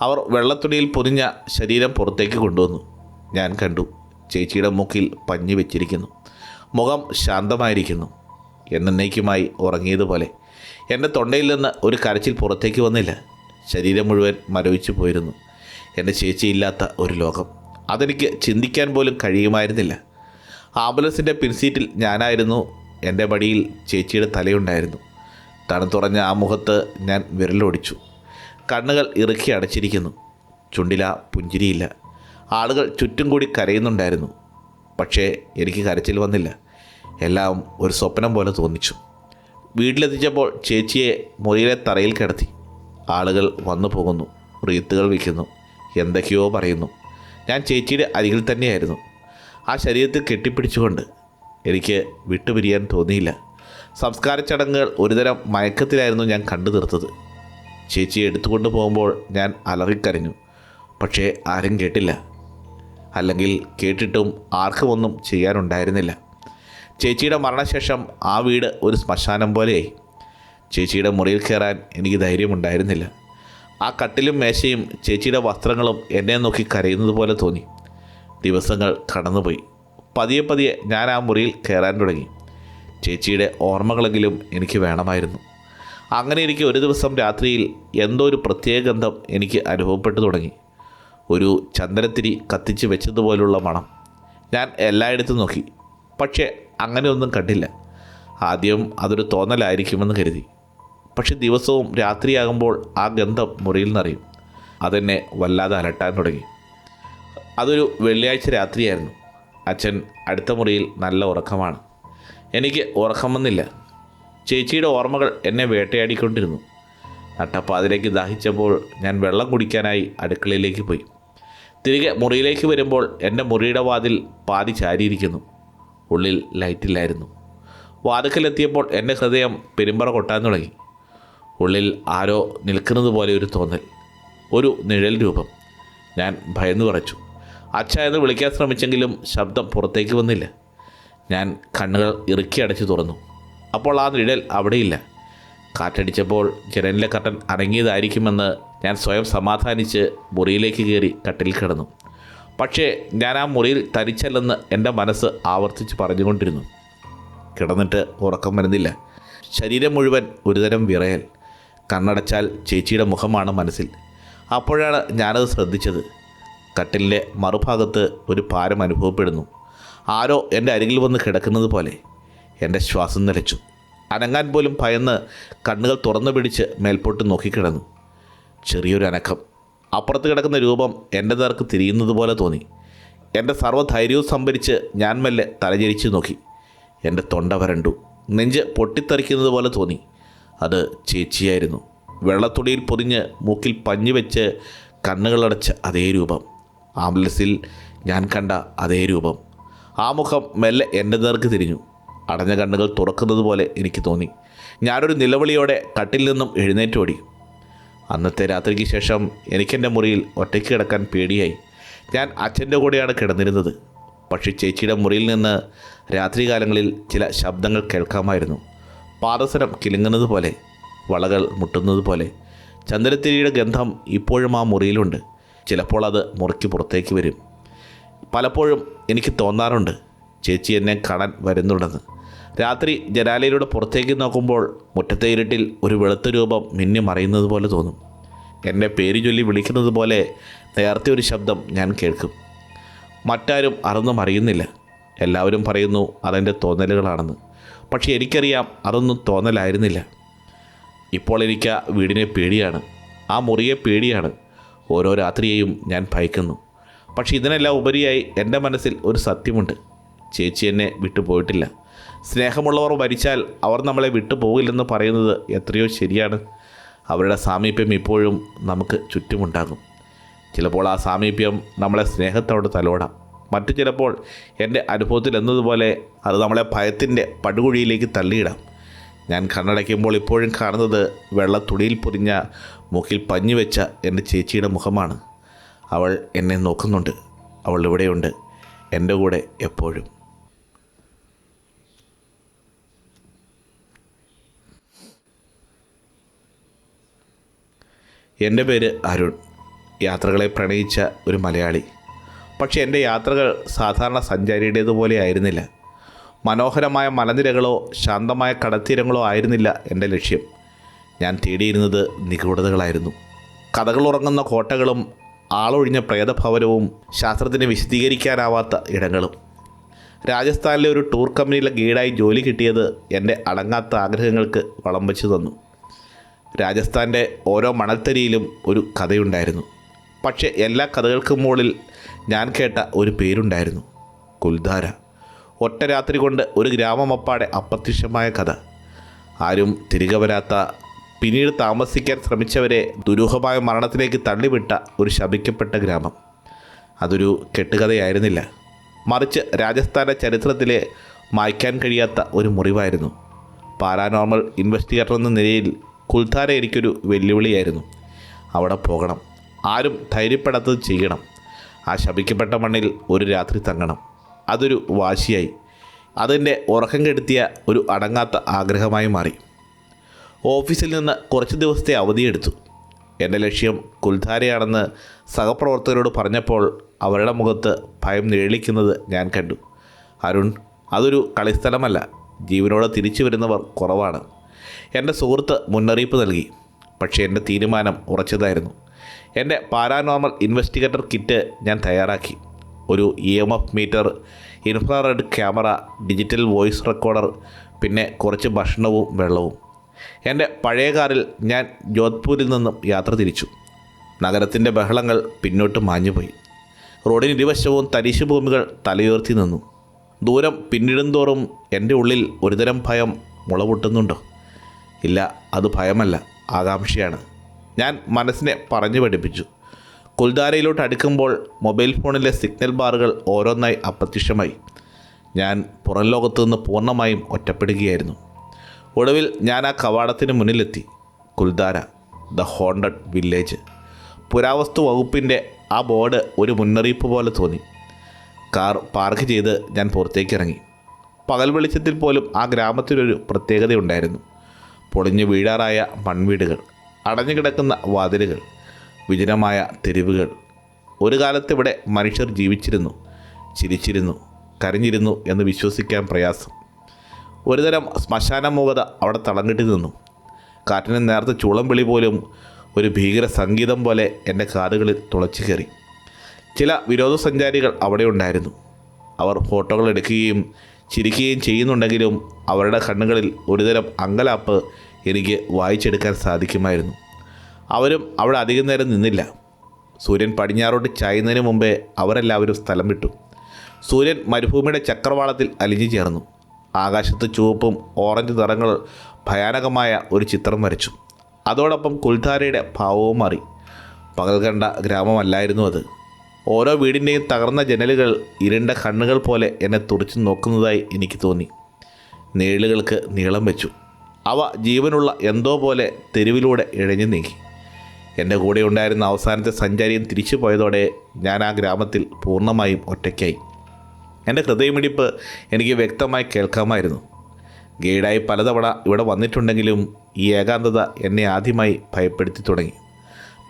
അവർ വെള്ളത്തുണിയിൽ പൊതിഞ്ഞ ശരീരം പുറത്തേക്ക് കൊണ്ടുവന്നു. ഞാൻ കണ്ടു. ചേച്ചിയുടെ മൂക്കിൽ പഞ്ഞു വെച്ചിരിക്കുന്നു. മുഖം ശാന്തമായിരിക്കുന്നു. എന്നേക്കുമായി ഉറങ്ങിയതുപോലെ. എന്റെ തൊണ്ടയിൽ നിന്ന് ഒരു കരച്ചിൽ പുറത്തേക്ക് വന്നില്ല. ശരീരം മുഴുവൻ മരവിച്ചു പോയിരുന്നു. എന്റെ ചേച്ചിയില്ലാത്ത ഒരു ലോകം. അതെനിക്ക് ചിന്തിക്കാൻ പോലും കഴിയുമായിരുന്നില്ല. ആംബുലൻസിന്റെ പിൻസീറ്റിൽ ഞാനായിരുന്നു എന്റെ മടിയിൽ ചേച്ചിയുടെ തലയുണ്ടായിരുന്നു. തണുത്തുറഞ്ഞ ആ മുഖത്ത് ഞാൻ വിരലൊടിച്ചു. കണ്ണുകൾ ഇറുക്കി അടച്ചിരിക്കുന്നു. ചുണ്ടില പുഞ്ചിരിയില്ല. ആളുകൾ ചുറ്റും കൂടി കരയുന്നുണ്ടായിരുന്നു. പക്ഷേ എനിക്ക് കരച്ചിൽ വന്നില്ല. എല്ലാം ഒരു സ്വപ്നം പോലെ തോന്നിച്ചു. വീട്ടിലെത്തിച്ചപ്പോൾ ചേച്ചിയെ മുറിയിലെ തറയിൽ കിടത്തി. ആളുകൾ വന്നു പോകുന്നു. റീത്തുകൾ വിൽക്കുന്നു. എന്തൊക്കെയോ പറയുന്നു. ഞാൻ ചേച്ചിയുടെ അരികിൽ തന്നെയായിരുന്നു. ആ ശരീരത്തിൽ കെട്ടിപ്പിടിച്ചുകൊണ്ട് എനിക്ക് വിട്ടുപിരിയാൻ തോന്നിയില്ല. സംസ്കാര ചടങ്ങുകൾ ഒരുതരം മയക്കത്തിലായിരുന്നു ഞാൻ കണ്ടു തീർത്തത്. ചേച്ചിയെ എടുത്തുകൊണ്ട് പോകുമ്പോൾ ഞാൻ അലറിക്കരഞ്ഞു. പക്ഷേ ആരും കേട്ടില്ല. അല്ലെങ്കിൽ കേട്ടിട്ടും ആർക്കും ഒന്നും ചെയ്യാനുണ്ടായിരുന്നില്ല. ചേച്ചിയുടെ മരണശേഷം ആ വീട് ഒരു ശ്മശാനം പോലെയായി. ചേച്ചിയുടെ മുറിയിൽ കയറാൻ എനിക്ക് ധൈര്യമുണ്ടായിരുന്നില്ല. ആ കട്ടിലും മേശയും ചേച്ചിയുടെ വസ്ത്രങ്ങളും എന്നെ നോക്കി കരയുന്നത് പോലെ തോന്നി. ദിവസങ്ങൾ കടന്നുപോയി. പതിയെ പതിയെ ഞാൻ ആ മുറിയിൽ കയറാൻ തുടങ്ങി. ചേച്ചിയുടെ ഓർമ്മകളെങ്കിലും എനിക്ക് വേണമായിരുന്നു. അങ്ങനെ എനിക്ക് ഒരു ദിവസം രാത്രിയിൽ എന്തോ ഒരു പ്രത്യേക ഗന്ധം എനിക്ക് അനുഭവപ്പെട്ടു തുടങ്ങി. ഒരു ചന്ദനത്തിരി കത്തിച്ച് വെച്ചതുപോലുള്ള മണം ഞാൻ എല്ലായിടത്തും നോക്കി. പക്ഷേ അങ്ങനെയൊന്നും കണ്ടില്ല. ആദ്യം അതൊരു തോന്നലായിരിക്കുമെന്ന് കരുതി. പക്ഷെ ദിവസവും രാത്രിയാകുമ്പോൾ ആ ഗന്ധം മുറിയിൽ നിന്നറിയും അതെന്നെ വല്ലാതെ അലട്ടാൻ തുടങ്ങി. അതൊരു വെള്ളിയാഴ്ച രാത്രിയായിരുന്നു. അച്ഛൻ അടുത്ത മുറിയിൽ നല്ല ഉറക്കമാണ്. എനിക്ക് ഉറക്കം വന്നില്ല ചേച്ചിയുടെ ഓർമ്മകൾ എന്നെ വേട്ടയാടിക്കൊണ്ടിരുന്നു. നട്ടപ്പാതിലേക്ക് ദാഹിച്ചപ്പോൾ ഞാൻ വെള്ളം കുടിക്കാനായി അടുക്കളയിലേക്ക് പോയി. തിരികെ മുറിയിലേക്ക് വരുമ്പോൾ എന്റെ മുറിയുടെ വാതിൽ പാതി ചാരിയിരിക്കുന്നു. ഉള്ളിൽ ലൈറ്റില്ലായിരുന്നു. വാതിക്കലെത്തിയപ്പോൾ എന്റെ ഹൃദയം പെരുമ്പറ കൊട്ടാൻ തുടങ്ങി. ഉള്ളിൽ ആരോ നിൽക്കുന്നത് പോലെ ഒരു തോന്നൽ ഒരു നിഴൽ രൂപം. ഞാൻ ഭയന്നു പറച്ചു അച്ഛ എന്ന് വിളിക്കാൻ ശ്രമിച്ചെങ്കിലും ശബ്ദം പുറത്തേക്ക് വന്നില്ല. ഞാൻ കണ്ണുകൾ ഇറുക്കി അടച്ചു തുറന്നു. അപ്പോൾ ആ നിഴൽ അവിടെയില്ല. കാറ്റടിച്ചപ്പോൾ ജനലിലെ കട്ടൻ അടങ്ങിയതായിരിക്കുമെന്ന് ഞാൻ സ്വയം സമാധാനിച്ച് മുറിയിലേക്ക് കയറി കട്ടിൽ കിടന്നു. പക്ഷേ ഞാൻ ആ മുറിയിൽ തനിച്ചല്ലെന്ന് എന്റെ മനസ്സ് ആവർത്തിച്ച് പറഞ്ഞുകൊണ്ടിരുന്നു. കിടന്നിട്ട് ഉറക്കം വരുന്നില്ല. ശരീരം മുഴുവൻ ഒരുതരം വിറയൽ. കണ്ണടച്ചാൽ ചേച്ചിയുടെ മുഖമാണ് മനസ്സിൽ. അപ്പോഴാണ് ഞാനത് ശ്രദ്ധിച്ചത്. കട്ടിലിന്റെ മറുഭാഗത്ത് ഒരു ഭാരം അനുഭവപ്പെടുന്നു. ആരോ എന്റെ അരികിൽ വന്ന് കിടക്കുന്നത് പോലെ എന്റെ ശ്വാസം നിലച്ചു. അനങ്ങാൻ പോലും ഭയന്ന് കണ്ണുകൾ തുറന്നു പിടിച്ച് മേൽപോട്ട് നോക്കിക്കിടന്നു. ചെറിയൊരു അനക്കം. അപ്പുറത്ത് കിടക്കുന്ന രൂപം എന്റെ നേർക്ക് തിരിയുന്നത് പോലെ തോന്നി. എന്റെ സർവധൈര്യവും സംഭരിച്ച് ഞാൻ മെല്ലെ തലചരിച്ച് നോക്കി. എന്റെ തൊണ്ട വരണ്ടു. നെഞ്ച് പൊട്ടിത്തെറിക്കുന്നത് പോലെ തോന്നി. അത് ചേച്ചിയായിരുന്നു. വെള്ളത്തുടിയിൽ പൊതിഞ്ഞ് മൂക്കിൽ പഞ്ഞു വെച്ച് കണ്ണുകളടച്ച അതേ രൂപം. ആംബുലൻസിൽ ഞാൻ കണ്ട അതേ രൂപം. ആ മുഖം മെല്ലെ എന്റെ നേർക്ക് തിരിഞ്ഞു. അടഞ്ഞ കണ്ണുകൾ തുറക്കുന്നത് പോലെ എനിക്ക് തോന്നി. ഞാനൊരു നിലവിളിയോടെ കട്ടിൽ നിന്നും എഴുന്നേറ്റോടി അന്നത്തെ രാത്രിക്ക് ശേഷം എനിക്കെന്റെ മുറിയിൽ ഒറ്റയ്ക്ക് കിടക്കാൻ പേടിയായി. ഞാൻ അച്ഛന്റെ കൂടെയാണ് കിടന്നിരുന്നത്. പക്ഷേ ചേച്ചിയുടെ മുറിയിൽ നിന്ന് രാത്രികാലങ്ങളിൽ ചില ശബ്ദങ്ങൾ കേൾക്കാമായിരുന്നു. പാദസരം കിലുങ്ങുന്നത് പോലെ വളകൾ മുട്ടുന്നത് പോലെ. ചന്ദ്രത്തിരിയുടെ ഗന്ധം ഇപ്പോഴും ആ മുറിയിലുണ്ട്. ചിലപ്പോൾ അത് മുറിക്ക് പുറത്തേക്ക് വരും. പലപ്പോഴും എനിക്ക് തോന്നാറുണ്ട് ചേച്ചി എന്നെ കാണാൻ വരുന്നുണ്ടെന്ന്. രാത്രി ജനാലയിലൂടെ പുറത്തേക്ക് നോക്കുമ്പോൾ മുറ്റത്തെ ഇരുട്ടിൽ ഒരു വെളുത്ത രൂപം മിന്നി മറയുന്നത് പോലെ തോന്നും. എന്നെ പേര് ചൊല്ലി വിളിക്കുന്നത് പോലെ നേരത്തെ ഒരു ശബ്ദം ഞാൻ കേൾക്കും. മറ്റാരും അതൊന്നും അറിയുന്നില്ല എല്ലാവരും പറയുന്നു അതെന്റെ തോന്നലുകളാണെന്ന്. പക്ഷേ എനിക്കറിയാം അതൊന്നും തോന്നലായിരുന്നില്ല. ഇപ്പോൾ എനിക്ക് വീടിനെ പേടിയാണ്. ആ മുറിയെ പേടിയാണ്. ഓരോ രാത്രിയെയും ഞാൻ ഭയക്കുന്നു. പക്ഷേ ഇതിനെല്ലാം ഉപരിയായി എന്റെ മനസ്സിൽ ഒരു സത്യമുണ്ട്. ചേച്ചി എന്നെ വിട്ടുപോയിട്ടില്ല സ്നേഹമുള്ളവർ മരിച്ചാൽ അവർ നമ്മളെ വിട്ടുപോകില്ലെന്ന് പറയുന്നത് എത്രയോ ശരിയാണ്. അവരുടെ സാമീപ്യം ഇപ്പോഴും നമുക്ക് ചുറ്റുമുണ്ടാകും. ചിലപ്പോൾ ആ സാമീപ്യം നമ്മളെ സ്നേഹത്തോട് തലോടാം. മറ്റു ചിലപ്പോൾ എന്റെ അനുഭവത്തിൽ എന്നതുപോലെ അത് നമ്മളെ ഭയത്തിന്റെ പടുകുഴിയിലേക്ക് തള്ളിയിടാം. ഞാൻ കണ്ണടയ്ക്കുമ്പോൾ ഇപ്പോഴും കാണുന്നത് വെള്ള തുണിയിൽ പൊതിഞ്ഞ മുക്കിൽ പഞ്ഞു വെച്ച എന്റെ ചേച്ചിയുടെ മുഖമാണ്. അവൾ എന്നെ നോക്കുന്നുണ്ട്. അവൾ ഇവിടെയുണ്ട്. എന്റെ കൂടെ എപ്പോഴും. എന്റെ പേര് അരുൺ. യാത്രകളെ പ്രണയിച്ച ഒരു മലയാളി. പക്ഷേ എന്റെ യാത്രകൾ സാധാരണ സഞ്ചാരിയുടേതുപോലെ ആയിരുന്നില്ല. മനോഹരമായ മലനിരകളോ ശാന്തമായ കടത്തീരങ്ങളോ ആയിരുന്നില്ല എന്റെ ലക്ഷ്യം. ഞാൻ തേടിയിരുന്നത് നിഗൂഢതകളായിരുന്നു. കഥകൾ ഉറങ്ങുന്ന കോട്ടകളും ആളൊഴിഞ്ഞ പ്രേതഭവനവും ശാസ്ത്രത്തിന് വിശദീകരിക്കാനാവാത്ത ഇടങ്ങളും. രാജസ്ഥാനിലെ ഒരു ടൂർ കമ്പനിയിലെ ഗൈഡായി ജോലി കിട്ടിയത് എന്റെ അടങ്ങാത്ത ആഗ്രഹങ്ങൾക്ക് വളം വച്ചു തന്നു. രാജസ്ഥാന്റെ ഓരോ മണൽത്തരിയിലും ഒരു കഥയുണ്ടായിരുന്നു. പക്ഷേ എല്ലാ കഥകൾക്കും മുകളിൽ ഞാൻ കേട്ട ഒരു പേരുണ്ടായിരുന്നു. കുൽധാര ഒറ്റ രാത്രി കൊണ്ട് ഒരു ഗ്രാമമപ്പാടെ അപ്രത്യക്ഷമായ കഥ. ആരും തിരികെ വരാത്ത പിന്നീട് താമസിക്കാൻ ശ്രമിച്ചവരെ ദുരൂഹമായ മരണത്തിലേക്ക് തള്ളിവിട്ട ഒരു ശപിക്കപ്പെട്ട ഗ്രാമം. അതൊരു കെട്ടുകഥയായിരുന്നില്ല. മറിച്ച് രാജസ്ഥാന ചരിത്രത്തിലെ മായ്ക്കാൻ കഴിയാത്ത ഒരു മുറിവായിരുന്നു. പാരാനോർമൽ ഇൻവെസ്റ്റിഗേറ്റർ എന്ന നിലയിൽ കുൽധാര എനിക്കൊരു വെല്ലുവിളിയായിരുന്നു. അവിടെ പോകണം. ആരും ധൈര്യപ്പെടാത്തത് ചെയ്യണം. ആ ശപിക്കപ്പെട്ട മണ്ണിൽ ഒരു രാത്രി തങ്ങണം. അതൊരു വാശിയായി. അതെന്റെ ഉറക്കം കെടുത്തിയ ഒരു അടങ്ങാത്ത ആഗ്രഹമായി മാറി. ഓഫീസിൽ നിന്ന് കുറച്ച് ദിവസത്തെ അവധിയെടുത്തു എന്റെ ലക്ഷ്യം കുൽധാരയാണെന്ന് സഹപ്രവർത്തകരോട് പറഞ്ഞപ്പോൾ അവരുടെ മുഖത്ത് ഭയം നിഴലിക്കുന്നത് ഞാൻ കണ്ടു. അരുൺ അതൊരു കളിസ്ഥലമല്ല. ജീവനോടെ തിരിച്ചു വരുന്നവർ കുറവാണ്. എന്റെ സുഹൃത്ത് മുന്നറിയിപ്പ് നൽകി. പക്ഷേ എന്റെ തീരുമാനം ഉറച്ചതായിരുന്നു. എന്റെ പാരാനോർമൽ ഇൻവെസ്റ്റിഗേറ്റർ കിറ്റ് ഞാൻ തയ്യാറാക്കി. ഒരു E M F meter infrared camera digital voice recorder പിന്നെ കുറച്ച് ഭക്ഷണവും വെള്ളവും. എന്റെ പഴയ കാറിൽ ഞാൻ ജോധ്പൂരിൽ നിന്നും യാത്ര തിരിച്ചു. നഗരത്തിന്റെ ബഹളങ്ങൾ പിന്നോട്ട് മാഞ്ഞുപോയി. റോഡിന് ഇരുവശവും തരിശു ഭൂമികൾ തലയുയർത്തി നിന്നു. ദൂരം പിന്നിടുന്തോറും എന്റെ ഉള്ളിൽ ഒരുതരം ഭയം മുളപൊട്ടുന്നുണ്ടോ ഇല്ല അത് ഭയമല്ല ആകാംക്ഷയാണ്. ഞാൻ മനസ്സിനെ പറഞ്ഞു പഠിപ്പിച്ചു. കുൽദാരയിലോട്ട് അടുക്കുമ്പോൾ മൊബൈൽ ഫോണിലെ സിഗ്നൽ ബാറുകൾ ഓരോന്നായി അപ്രത്യക്ഷമായി. ഞാൻ പുറം ലോകത്തു നിന്ന് പൂർണമായും ഒറ്റപ്പെടുകയായിരുന്നു. ഒടുവിൽ ഞാൻ ആ കവാടത്തിന് മുന്നിലെത്തി. Kuldhara the haunted village. പുരാവസ്തു വകുപ്പിന്റെ ആ ബോർഡ് ഒരു മുന്നറിയിപ്പ് പോലെ തോന്നി. കാർ പാർക്ക് ചെയ്ത് ഞാൻ പുറത്തേക്ക് ഇറങ്ങി പകൽ വെളിച്ചത്തിൽ പോലും ആ ഗ്രാമത്തിനൊരു പ്രത്യേകതയുണ്ടായിരുന്നു. പൊളിഞ്ഞു വീഴാറായ മൺവീടുകൾ അടഞ്ഞു കിടക്കുന്ന വാതിലുകൾ വിജനമായ തെരുവുകൾ. ഒരു കാലത്ത് ഇവിടെ മനുഷ്യർ ജീവിച്ചിരുന്നു ചിരിച്ചിരുന്നു കരഞ്ഞിരുന്നു എന്ന് വിശ്വസിക്കാൻ പ്രയാസം. ഒരുതരം ശ്മശാനമൂകത അവിടെ തളങ്കിട്ടി കെട്ടി നിന്നു. കാറ്റിന് നേരത്തെ ചൂളം വിളി പോലും ഒരു ഭീകര സംഗീതം പോലെ എന്റെ കാതുകളിൽ തുളച്ചു കയറി. ചില വിനോദസഞ്ചാരികൾ അവിടെ ഉണ്ടായിരുന്നു. അവർ ഫോട്ടോകൾ എടുക്കുകയും ചിരിക്കുകയും ചെയ്യുന്നുണ്ടെങ്കിലും അവരുടെ കണ്ണുകളിൽ ഒരുതരം അങ്കലാപ്പ് എനിക്ക് വായിച്ചെടുക്കാൻ സാധിക്കുമായിരുന്നു. അവരും അവിടെ അധികം നേരം നിന്നില്ല. സൂര്യൻ പടിഞ്ഞാറോട്ട് ചായുന്നതിന് മുമ്പേ അവരെല്ലാവരും സ്ഥലം വിട്ടു. സൂര്യൻ മരുഭൂമിയുടെ ചക്രവാളത്തിൽ അലിഞ്ഞു ചേർന്നു. ആകാശത്ത് ചുവപ്പും ഓറഞ്ച് നിറങ്ങൾ ഭയാനകമായ ഒരു ചിത്രം വരച്ചു. അതോടൊപ്പം കുൽധാരയുടെ ഭാവവും മാറി. പകൽ കണ്ട ഗ്രാമമല്ലായിരുന്നു അത്. ഓരോ വീടിന്റെയും തകർന്ന ജനലുകൾ ഇരുണ്ട കണ്ണുകൾ പോലെ എന്നെ തുറച്ചു നോക്കുന്നതായി എനിക്ക് തോന്നി. നീളുകൾക്ക് നീളം വെച്ചു. അവ ജീവനുള്ള എന്തോ പോലെ തെരുവിലൂടെ ഇഴഞ്ഞു നീങ്ങി. എന്റെ കൂടെ ഉണ്ടായിരുന്ന അവസാനത്തെ സഞ്ചാരിയും തിരിച്ചു പോയതോടെ ഞാൻ ആ ഗ്രാമത്തിൽ പൂർണമായും ഒറ്റയ്ക്കായി. എന്റെ ഹൃദയമിടിപ്പ് എനിക്ക് വ്യക്തമായി കേൾക്കാമായിരുന്നു. ഗൈഡായി പലതവണ ഇവിടെ വന്നിട്ടുണ്ടെങ്കിലും ഈ ഏകാന്തത എന്നെ ആദ്യമായി ഭയപ്പെടുത്തി തുടങ്ങി.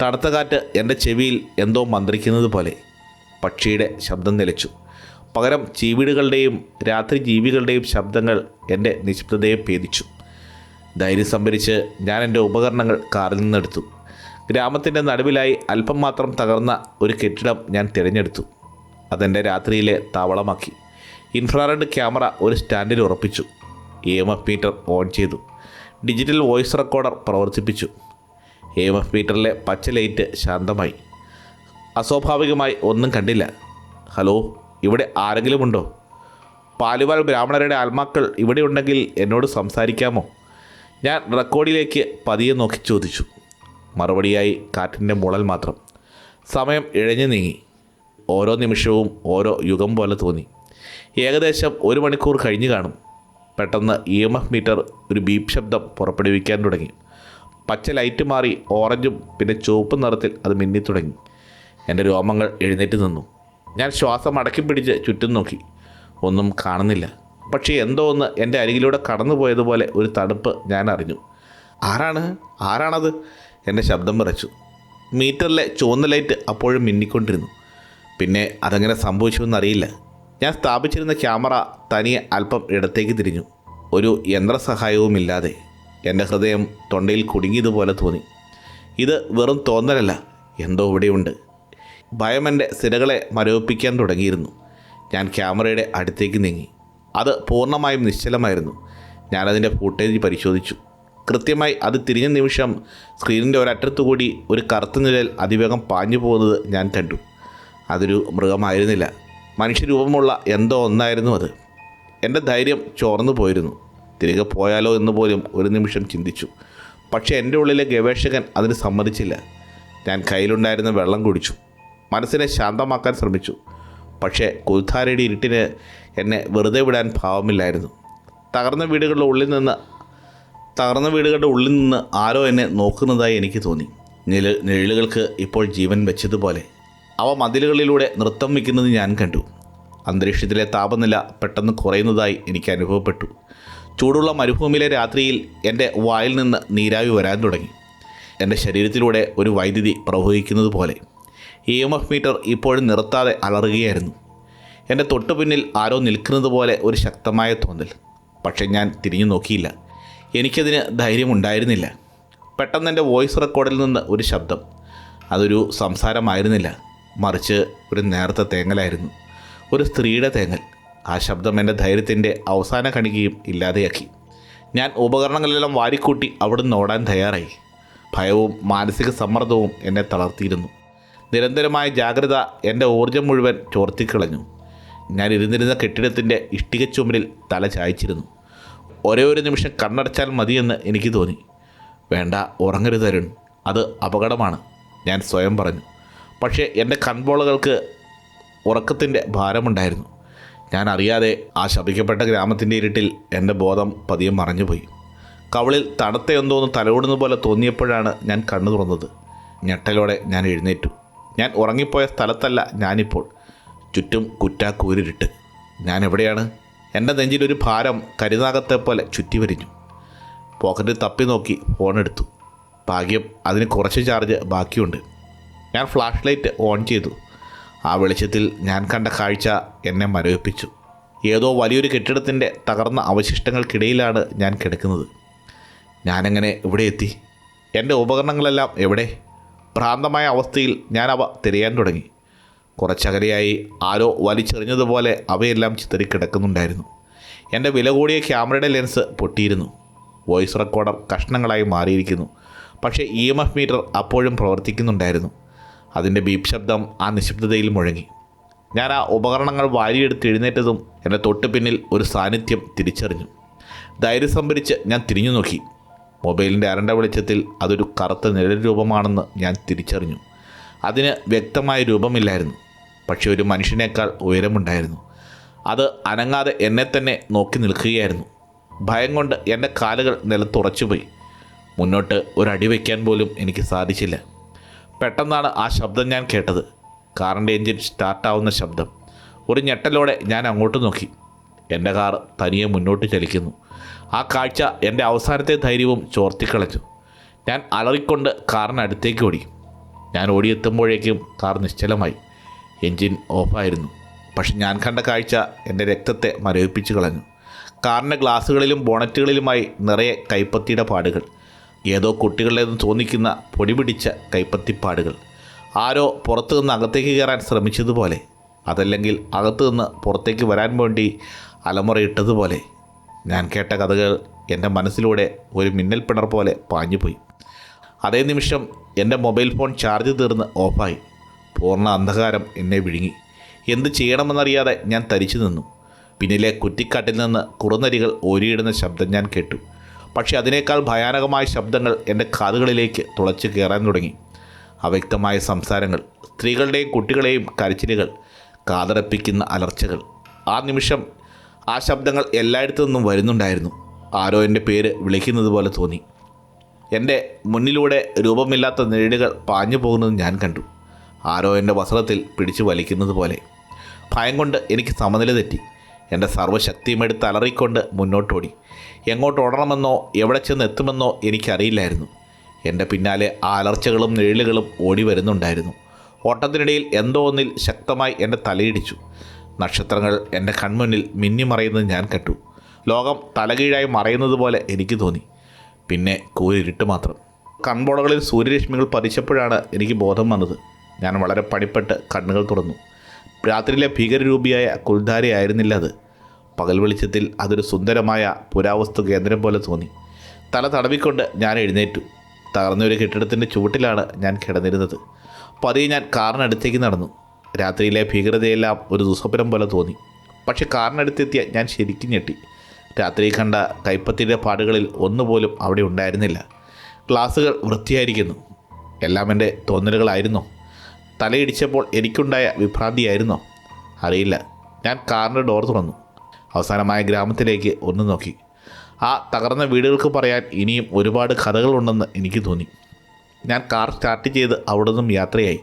തണുത്ത കാറ്റ് എന്റെ ചെവിയിൽ എന്തോ മന്ത്രിക്കുന്നത് പോലെ പക്ഷിയുടെ ശബ്ദം നിലച്ചു. പകരം ചീവീടുകളുടെയും രാത്രി ജീവികളുടെയും ശബ്ദങ്ങൾ എന്റെ നിശബ്ദതയെ ഭേദിച്ചു. ധൈര്യം സംഭരിച്ച് ഞാൻ എന്റെ ഉപകരണങ്ങൾ കാറിൽ നിന്നെടുത്തു. ഗ്രാമത്തിന്റെ നടുവിലായി അല്പം മാത്രം തകർന്ന ഒരു കെട്ടിടം ഞാൻ തിരഞ്ഞെടുത്തു. അതെന്റെ രാത്രിയിലെ താവളമാക്കി. ഇൻഫ്രാറെഡ് ക്യാമറ ഒരു സ്റ്റാൻഡിൽ ഉറപ്പിച്ചു. E M F meter on ചെയ്തു. ഡിജിറ്റൽ വോയിസ് റെക്കോർഡർ പ്രവർത്തിപ്പിച്ചു. എ എം എഫ് മീറ്ററിലെ പച്ച ലൈറ്റ് ശാന്തമായി. അസ്വാഭാവികമായി ഒന്നും കണ്ടില്ല. ഹലോ ഇവിടെ ആരെങ്കിലും ഉണ്ടോ പാലുവാൽ ബ്രാഹ്മണരുടെ ആത്മാക്കൾ ഇവിടെ ഉണ്ടെങ്കിൽ എന്നോട് സംസാരിക്കാമോ? ഞാൻ റെക്കോർഡിലേക്ക് പതിയെ നോക്കി ചോദിച്ചു. മറുപടിയായി കാറ്റിന്റെ മുളൽ മാത്രം. സമയം ഇഴഞ്ഞു നീങ്ങി. ഓരോ നിമിഷവും ഓരോ യുഗം പോലെ തോന്നി. ഏകദേശം ഒരു മണിക്കൂർ കഴിഞ്ഞു കാണും. പെട്ടെന്ന് ഇ എം എഫ് മീറ്റർ ഒരു ബീപ് ശബ്ദം പുറപ്പെടുവിക്കാൻ തുടങ്ങി. പച്ച ലൈറ്റ് മാറി ഓറഞ്ചും പിന്നെ ചുവപ്പ് നിറത്തിൽ അത് മിന്നിത്തുടങ്ങി എന്റെ രോമങ്ങൾ എഴുന്നേറ്റ് നിന്നു. ഞാൻ ശ്വാസം അടക്കി പിടിച്ച് ചുറ്റും നോക്കി. ഒന്നും കാണുന്നില്ല. പക്ഷേ എന്തോ ഒന്ന് എന്റെ അരികിലൂടെ കടന്നുപോയതുപോലെ ഒരു തണുപ്പ് ഞാൻ അറിഞ്ഞു. ആരാണ്? ആരാണത്? എന്റെ ശബ്ദം വിറച്ചു. മീറ്ററിലെ ചുവന്ന ലൈറ്റ് അപ്പോഴും മിന്നിക്കൊണ്ടിരുന്നു. പിന്നെ അതങ്ങനെ സംഭവിച്ചുവെന്നറിയില്ല ഞാൻ സ്ഥാപിച്ചിരുന്ന ക്യാമറ തനിയെ അല്പം ഇടത്തേക്ക് തിരിഞ്ഞു. ഒരു യന്ത്രസഹായവുമില്ലാതെ എന്റെ ഹൃദയം തൊണ്ടയിൽ കുടുങ്ങിയതുപോലെ തോന്നി. ഇത് വെറും തോന്നലല്ല എന്തോ ഇവിടെയുണ്ട്. ഭയം എന്റെ സിരകളെ മരവിപ്പിക്കാൻ തുടങ്ങിയിരുന്നു. ഞാൻ ക്യാമറയുടെ അടുത്തേക്ക് നീങ്ങി. അത് പൂർണമായും നിശ്ചലമായിരുന്നു. ഞാനതിന്റെ ഫൂട്ടേജ് പരിശോധിച്ചു. കൃത്യമായി അത് തിരിഞ്ഞ നിമിഷം സ്ക്രീനിന്റെ ഒരറ്റത്തു കൂടി ഒരു കറുത്ത നിഴൽ അതിവേഗം പാഞ്ഞു പോകുന്നത് ഞാൻ കണ്ടു. അതൊരു മൃഗമായിരുന്നില്ല. മനുഷ്യരൂപമുള്ള എന്തോ ഒന്നായിരുന്നു അത്. എന്റെ ധൈര്യം ചോർന്നു പോയിരുന്നു. തിരികെ പോയാലോ എന്ന് പോലും ഒരു നിമിഷം ചിന്തിച്ചു. പക്ഷേ എന്റെ ഉള്ളിലെ ഗവേഷകൻ അതിന് സമ്മതിച്ചില്ല. ഞാൻ കയ്യിലുണ്ടായിരുന്ന വെള്ളം കുടിച്ചു. മനസ്സിനെ ശാന്തമാക്കാൻ ശ്രമിച്ചു. പക്ഷേ കുൽധാരയുടെ ഇരുട്ടിന് എന്നെ വെറുതെ വിടാൻ ഭാവമില്ലായിരുന്നു. തകർന്ന വീടുകളുടെ ഉള്ളിൽ നിന്ന് തകർന്ന വീടുകളുടെ ഉള്ളിൽ നിന്ന് ആരോ എന്നെ നോക്കുന്നതായി എനിക്ക് തോന്നി. നിഴ നിഴലുകൾക്ക് ഇപ്പോൾ ജീവൻ വെച്ചതുപോലെ. അവ മതിലുകളിലൂടെ നൃത്തം വയ്ക്കുന്നത് ഞാൻ കണ്ടു. അന്തരീക്ഷത്തിലെ താപനില പെട്ടെന്ന് കുറയുന്നതായി എനിക്ക് അനുഭവപ്പെട്ടു. ചൂടുള്ള മരുഭൂമിയിലെ രാത്രിയിൽ എന്റെ വായിൽ നിന്ന് നീരാവി വരാൻ തുടങ്ങി. എന്റെ ശരീരത്തിലൂടെ ഒരു വൈദ്യുതി പ്രവഹിക്കുന്നത് പോലെ. ഇ എം എഫ് മീറ്റർ ഇപ്പോഴും നിർത്താതെ അലറുകയായിരുന്നു. എന്റെ തൊട്ടു പിന്നിൽ ആരോ നിൽക്കുന്നത് പോലെ ഒരു ശക്തമായ തോന്നൽ. പക്ഷേ ഞാൻ തിരിഞ്ഞു നോക്കിയില്ല. എനിക്കതിന് ധൈര്യമുണ്ടായിരുന്നില്ല. പെട്ടെന്ന് എന്റെ വോയിസ് റെക്കോർഡിൽ നിന്ന് ഒരു ശബ്ദം. അതൊരു സംസാരമായിരുന്നില്ല. മറിച്ച് ഒരു നേർത്ത തേങ്ങലായിരുന്നു. ഒരു സ്ത്രീയുടെ തേങ്ങൽ. ആ ശബ്ദം എന്റെ ധൈര്യത്തിന്റെ അവസാന കണികയും ഇല്ലാതെയാക്കി. ഞാൻ ഉപകരണങ്ങളെല്ലാം വാരിക്കൂട്ടി അവിടുന്ന് ഓടാൻ തയ്യാറായി. ഭയവും മാനസിക സമ്മർദ്ദവും എന്നെ തളർത്തിയിരുന്നു. നിരന്തരമായ ജാഗ്രത എന്റെ ഊർജം മുഴുവൻ ചോർത്തിക്കളഞ്ഞു. ഞാൻ ഇരുന്നിരുന്ന കെട്ടിടത്തിന്റെ ഇഷ്ടിക ചുമരിൽ തല ചായച്ചിരുന്നു. ഒരേ ഒരു നിമിഷം കണ്ണടച്ചാൽ മതിയെന്ന് എനിക്ക് തോന്നി. വേണ്ട ഉറങ്ങരുത് അരുൺ. അത് അപകടമാണ് ഞാൻ സ്വയം പറഞ്ഞു. പക്ഷേ എന്റെ കൺപോളകൾക്ക് ഉറക്കത്തിന്റെ ഭാരമുണ്ടായിരുന്നു. ഞാൻ അറിയാതെ ആ ശപിക്കപ്പെട്ട ഗ്രാമത്തിന്റെ ഇരുട്ടിൽ എന്റെ ബോധം പതിയെ മറഞ്ഞുപോയി. കവളിൽ തണുത്ത എന്തോന്ന് തലോടുന്ന പോലെ തോന്നിയപ്പോഴാണ് ഞാൻ കണ്ണു തുറന്നത്. ഞെട്ടലോടെ ഞാൻ എഴുന്നേറ്റു. ഞാൻ ഉറങ്ങിപ്പോയ സ്ഥലത്തല്ല ഞാനിപ്പോൾ. ചുറ്റും കുറ്റാക്കൂരിട്ട് ഞാൻ എവിടെയാണ്? എന്റെ നെഞ്ചിലൊരു ഭാരം കരുനാഗത്തെ പോലെ ചുറ്റി വരിഞ്ഞു പോക്കറ്റിൽ തപ്പി നോക്കി ഫോൺ എടുത്തു. ഭാഗ്യം അതിന് കുറച്ച് ചാർജ് ബാക്കിയുണ്ട്. ഞാൻ ഫ്ലാഷ് ലൈറ്റ് ഓൺ ചെയ്തു. ആ വെളിച്ചത്തിൽ ഞാൻ കണ്ട കാഴ്ച എന്നെ മരവിപ്പിച്ചു. ഏതോ വലിയൊരു കെട്ടിടത്തിന്റെ തകർന്ന അവശിഷ്ടങ്ങൾക്കിടയിലാണ് ഞാൻ കിടക്കുന്നത്. ഞാനെങ്ങനെ ഇവിടെ എത്തി? എന്റെ ഉപകരണങ്ങളെല്ലാം എവിടെ? ഭ്രാന്തമായ അവസ്ഥയിൽ ഞാൻ അവ തിരയാൻ തുടങ്ങി. കുറച്ചകലെയായി ആരോ വലിച്ചെറിഞ്ഞതുപോലെ അവയെല്ലാം ചിതറിക്കിടക്കുന്നുണ്ടായിരുന്നു. എന്റെ വില കൂടിയ ക്യാമറയുടെ ലെൻസ് പൊട്ടിയിരുന്നു. വോയിസ് റെക്കോർഡർ കഷ്ണങ്ങളായി മാറിയിരിക്കുന്നു. പക്ഷേ ഇ എം എഫ് മീറ്റർ അപ്പോഴും പ്രവർത്തിക്കുന്നുണ്ടായിരുന്നു. അതിന്റെ ബീപ് ശബ്ദം ആ നിശബ്ദതയിൽ മുഴങ്ങി. ഞാൻ ആ ഉപകരണങ്ങൾ വാരിയെടുത്ത് എഴുന്നേറ്റതും എന്റെ തൊട്ട് പിന്നിൽ ഒരു സാന്നിധ്യം തിരിച്ചറിഞ്ഞു. ധൈര്യം സംഭരിച്ച് ഞാൻ തിരിഞ്ഞു നോക്കി. മൊബൈലിന്റെ അരണ്ട വെളിച്ചത്തിൽ അതൊരു കറുത്ത നിഴൽ രൂപമാണെന്ന് ഞാൻ തിരിച്ചറിഞ്ഞു. അതിന് വ്യക്തമായ രൂപമില്ലായിരുന്നു. പക്ഷേ ഒരു മനുഷ്യനേക്കാൾ ഉയരമുണ്ടായിരുന്നു. അത് അനങ്ങാതെ എന്നെ തന്നെ നോക്കി നിൽക്കുകയായിരുന്നു. ഭയം കൊണ്ട് എന്റെ കാലുകൾ നിലത്തുറച്ചുപോയി. മുന്നോട്ട് ഒരടി വയ്ക്കാൻ പോലും എനിക്ക് സാധിച്ചില്ല. പെട്ടെന്നാണ് ആ ശബ്ദം ഞാൻ കേട്ടത്. കാറിന്റെ എഞ്ചിൻ സ്റ്റാർട്ടാവുന്ന ശബ്ദം. ഒരു ഞെട്ടലോടെ ഞാൻ അങ്ങോട്ട് നോക്കി. എന്റെ കാർ തനിയെ മുന്നോട്ട് ചലിക്കുന്നു. ആ കാഴ്ച എന്റെ അവസാനത്തെ ധൈര്യവും ചോർത്തിക്കളഞ്ഞു. ഞാൻ അലറിക്കൊണ്ട് കാറിനടുത്തേക്ക് ഓടി. ഞാൻ ഓടിയെത്തുമ്പോഴേക്കും കാർ നിശ്ചലമായി. എൻജിൻ ഓഫായിരുന്നു. പക്ഷെ ഞാൻ കണ്ട കാഴ്ച എന്റെ രക്തത്തെ മരവിപ്പിച്ചു കളഞ്ഞു. കാറിന്റെ ഗ്ലാസ്സുകളിലും ബോണറ്റുകളിലുമായി നിറയെ കൈപ്പത്തിയുടെ പാടുകൾ. ഏതോ കുട്ടികളുടേതെന്ന് തോന്നിക്കുന്ന പൊടി പിടിച്ച കൈപ്പത്തിപ്പാടുകൾ. ആരോ പുറത്തു നിന്ന് അകത്തേക്ക് കയറാൻ ശ്രമിച്ചതുപോലെ. അതല്ലെങ്കിൽ അകത്തു നിന്ന് പുറത്തേക്ക് വരാൻ വേണ്ടി അലമുറയിട്ടതുപോലെ. ഞാൻ കേട്ട കഥകൾ എന്റെ മനസ്സിലൂടെ ഒരു മിന്നൽ പിണർ പോലെ പാഞ്ഞുപോയി. അതേ നിമിഷം എന്റെ മൊബൈൽ ഫോൺ ചാർജ് തീർന്ന് ഓഫായി. പൂർണ അന്ധകാരം എന്നെ വിഴുങ്ങി. എന്ത് ചെയ്യണമെന്നറിയാതെ ഞാൻ തരിച്ചു നിന്നു. പിന്നിലെ കുറ്റിക്കാട്ടിൽ നിന്ന് കുറുനരികൾ ഓരിയിടുന്ന ശബ്ദം ഞാൻ കേട്ടു. പക്ഷേ അതിനേക്കാൾ ഭയാനകമായ ശബ്ദങ്ങൾ എന്റെ കാതുകളിലേക്ക് തുളച്ചു കയറാൻ തുടങ്ങി. അവ്യക്തമായ സംസാരങ്ങൾ സ്ത്രീകളുടെയും കുട്ടികളെയും കരച്ചിലുകൾ കാതറപ്പിക്കുന്ന അലർച്ചകൾ. ആ നിമിഷം ആ ശബ്ദങ്ങൾ എല്ലായിടത്തു നിന്നും വരുന്നുണ്ടായിരുന്നു. ആരോ എന്റെ പേര് വിളിക്കുന്നത് പോലെ തോന്നി. എന്റെ മുന്നിലൂടെ രൂപമില്ലാത്ത നിഴലുകൾ പാഞ്ഞു പോകുന്നത് ഞാൻ കണ്ടു. ആരോ എന്റെ വസ്ത്രത്തിൽ പിടിച്ചു വലിക്കുന്നത് പോലെ. ഭയം കൊണ്ട് എനിക്ക് സമനില തെറ്റി. എന്റെ സർവശക്തിയും എടുത്ത് അലറിക്കൊണ്ട് മുന്നോട്ടോടി. എങ്ങോട്ട് ഓടണമെന്നോ എവിടെ ചെന്ന് എത്തുമെന്നോ എനിക്കറിയില്ലായിരുന്നു. എന്റെ പിന്നാലെ ആ അലർച്ചകളും നിഴലുകളും ഓടി വരുന്നുണ്ടായിരുന്നു. ഓട്ടത്തിനിടയിൽ എന്തോ ഒന്നിൽ ശക്തമായി എന്റെ തലയിടിച്ചു. നക്ഷത്രങ്ങൾ എന്റെ കൺമുന്നിൽ മിന്നിമറയുന്നത് ഞാൻ കണ്ടു. ലോകം തലകീഴായി മറയുന്നത് പോലെ എനിക്ക് തോന്നി. പിന്നെ കൂരിരുട്ട് മാത്രം. കൺപോളകളിൽ സൂര്യരശ്മികൾ പതിച്ചപ്പോഴാണ് എനിക്ക് ബോധം വന്നത്. ഞാൻ വളരെ പണിപ്പെട്ട് കണ്ണുകൾ തുറന്നു. രാത്രിയിലെ ഭീകരരൂപിയായ കുൽധാരയായിരുന്നില്ല അത്. പകൽ വെളിച്ചത്തിൽ അതൊരു സുന്ദരമായ പുരാവസ്തു കേന്ദ്രം പോലെ തോന്നി. തല തടവിക്കൊണ്ട് ഞാൻ എഴുന്നേറ്റു. തകർന്ന ഒരു കെട്ടിടത്തിന്റെ ചുവട്ടിലാണ് ഞാൻ കിടന്നിരുന്നത്. പതിയെ ഞാൻ കാറിനടുത്തേക്ക് നടന്നു. രാത്രിയിലെ ഭീകരതയെല്ലാം ഒരു ദുസ്വപ്നം പോലെ തോന്നി. പക്ഷെ കാറിനടുത്തെത്തിയ ഞാൻ ശരിക്കും ഞെട്ടി. രാത്രി കണ്ട കൈപ്പത്തിന്റെ പാടുകളിൽ ഒന്നുപോലും അവിടെ ഉണ്ടായിരുന്നില്ല. ക്ലാസ്സുകൾ വൃത്തിയായിരിക്കുന്നു. എല്ലാം എന്റെ തോന്നലുകളായിരുന്നോ? തലയിടിച്ചപ്പോൾ എനിക്കുണ്ടായ വിഭ്രാന്തിയായിരുന്നോ. അറിയില്ല. ഞാൻ കാറിന്റെ ഡോർ തുറന്നു. അവസാനമായ ഗ്രാമത്തിലേക്ക് ഒന്ന് നോക്കി. ആ തകർന്ന വീടുകൾക്ക് പറയാൻ ഇനിയും ഒരുപാട് കഥകളുണ്ടെന്ന് എനിക്ക് തോന്നി. ഞാൻ കാർ സ്റ്റാർട്ട് ചെയ്ത് അവിടെ നിന്നും യാത്രയായി.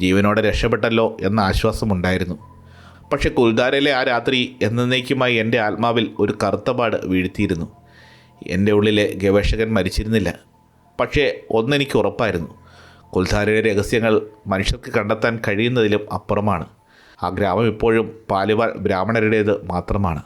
ജീവനോടെ രക്ഷപ്പെട്ടല്ലോ എന്ന ആശ്വാസമുണ്ടായിരുന്നു. പക്ഷെ കുൽദാരയിലെ ആ രാത്രി എന്നേക്കുമായി എന്റെ ആത്മാവിൽ ഒരു കറുത്തപാട് വീഴ്ത്തിയിരുന്നു. എന്റെ ഉള്ളിലെ ഗവേഷകൻ മരിച്ചിരുന്നില്ല. പക്ഷേ ഒന്നെനിക്ക് ഉറപ്പായിരുന്നു. കുൽധാരയുടെ രഹസ്യങ്ങൾ മനുഷ്യർക്ക് കണ്ടെത്താൻ കഴിയുന്നതിലും അപ്പുറമാണ്. ആ ഗ്രാമം ഇപ്പോഴും പാലുവാൽ ബ്രാഹ്മണരുടേത് മാത്രമാണ്.